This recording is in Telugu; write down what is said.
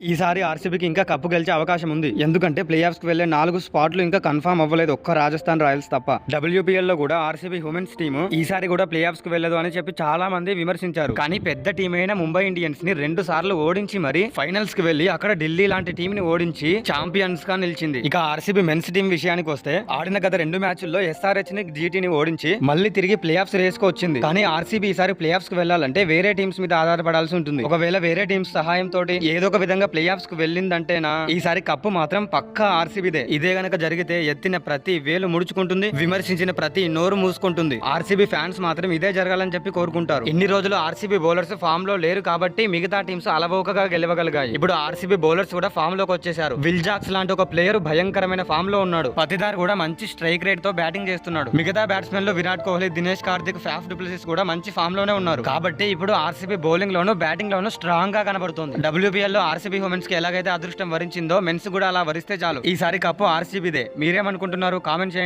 ఈసారి ఆర్సీబీకి ఇంకా కప్పు గెలిచే అవకాశం ఉంది. ఎందుకంటే ప్లేఆఫ్స్కి వెళ్ళే నాలుగు స్పాట్లు ఇంకా కన్ఫర్మ్ అవ్వలేదు ఒక్క రాజస్థాన్ రాయల్స్ తప్ప. డబ్ల్యూపీఎల్లో కూడా ఆర్సీబీ ఉమెన్స్ టీమ్ ఈసారి కూడా ప్లే కి వెళ్ళదు అని చెప్పి చాలా మంది విమర్శించారు. కానీ పెద్ద టీం అయిన ముంబై ఇండియన్స్ని రెండు సార్లు ఓడించి మరి ఫైనల్స్కి వెళ్ళి అక్కడ ఢిల్లీ లాంటి టీం ని ఓడించి ఛాంపియన్స్గా నిలిచింది. ఇక ఆర్సీబీ మెన్స్ టీం విషయానికి వస్తే ఆడిన గత రెండు మ్యాచ్ల్లో ఎస్ఆర్హెచ్ని జీటీని ఓడించి మళ్ళీ తిరిగి ప్లేఆఫ్స్ రేస్కు వచ్చింది. కానీ ఆర్సీబీ ఈసారి ప్లేఆఫ్స్కి వెళ్ళాలంటే వేరే టీమ్స్ మీద ఆధారపడాల్సి ఉంటుంది. ఒకవేళ వేరే టీమ్స్ సహాయంతో ఏదో ఒక విధంగా ప్లే ఆఫ్స్కు వెళ్ళిందంటేనా? ఈసారి కప్పు మాత్రం పక్కా ఆర్సీబీదే. ఇదే గనక జరిగితే ఎత్తిన ప్రతి వేలు ముడుచుకుంటుంది విమర్శించిన ప్రతి నోరు మూసుకుంటుంది. ఆర్సీబీ ఫ్యాన్స్ మాత్రం ఇదే జరగాలని చెప్పి కోరుకుంటారు. ఇన్ని రోజులు ఆర్సీబీ బౌలర్స్ ఫామ్లో లేరు కాబట్టి మిగతా టీమ్స్ అలవోకగా గెలవగలిగాయి. ఇప్పుడు ఆర్సీబీ బౌలర్స్ కూడా ఫామ్లోకి వచ్చేసారు విల్ జాక్స్ లాంటి ఒక ప్లేయర్ భయంకరమైన ఫామ్లో ఉన్నాడు. పతిదార్ కూడా మంచి స్ట్రైక్ రేట్తో బ్యాటింగ్ చేస్తున్నాడు. మిగతా బ్యాట్స్మెన్లో విరాట్ కోహ్లీ దినేష్ కార్తిక్ ఫ్యాఫ్ డిప్లసిస్ కూడా మంచి ఫామ్లోనే ఉన్నారు. కాబట్టి ఇప్పుడు ఆర్సీబీ బౌలింగ్ లోను బ్యాటింగ్ లోను స్ట్రాంగ్గా కనబడుతుంది. డబ్ల్యూబీఎల్లో ఆర్సీబీ ఉమెన్స్కి ఎలాగైతే అదృష్టం వరించిందో మెన్స్ కూడా అలా వరిస్తే చాలు. ఈసారి కప్పు ఆర్సీబీదే. మీరేమనుకుంటున్నారు? కామెంట్ చేయండి.